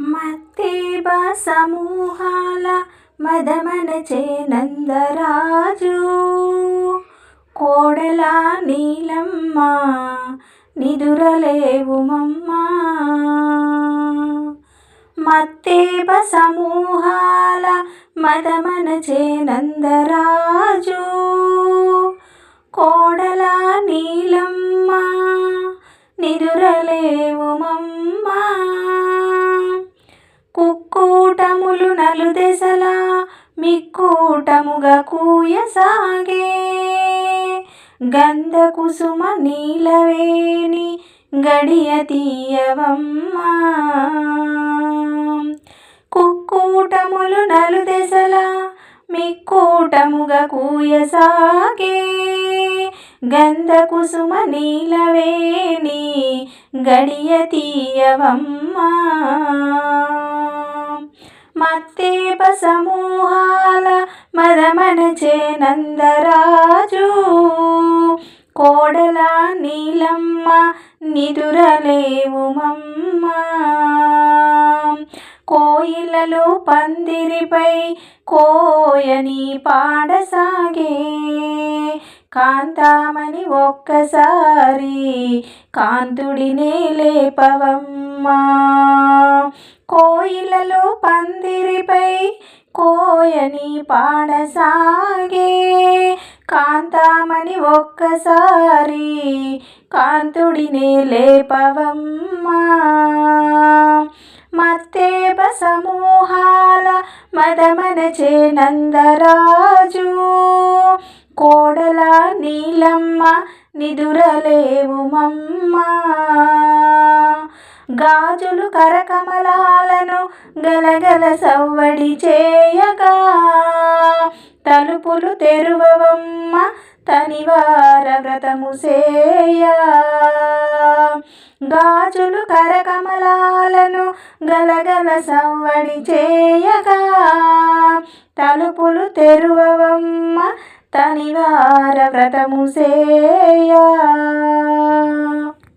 మత్తేబ సమూహాల మదమనచే నందరాజు. కోడల నీలమ్మ నిదురలేవు మత్తేబ సమూహాల మదమనచే నందరాజు. కోడల నీలమ్మ నిదురలేవు నలుదెసల మిక్కూటముగా కూయసాగే. గంధ కుసుమ నీలవేణి గడియ తీయవమ్మా. కుక్కూటములు నలుదెసల మిక్కూటముగా కూయసాగే. గంధ కుసుమ నీలవేణి గడియ తీయవమ్మా. సమూహాల మదమనచే నందరాజు. కోడల నీలమ్మ నిదురలేవు మమ్మ కోయిలలో పందిరిపై కోయని పాడసాగే. కాంతామని ఒక్కసారి కాంతుడినే లేపవమ్మా. కోయిలలో పందిరిపై కోయని పాడసాగే కాంతామని ఒక్కసారి కాంతుడినే లేపవమ్మా. మత్తేప సమూహాల మదమనచే నందరాజు కోడల నీలమ్మ నిదురలేవు మమ్మ గాజులు కరకమలాలను గలగల సవ్వడి చేయగా తలుపులు తెరువవమ్మ తనివార వ్రతము సేయ. గాజులు కరకమలాలను గలగల సవ్వడి చేయగా తలుపులు తెరువవమ్మ తనివార వ్రతము సేయా.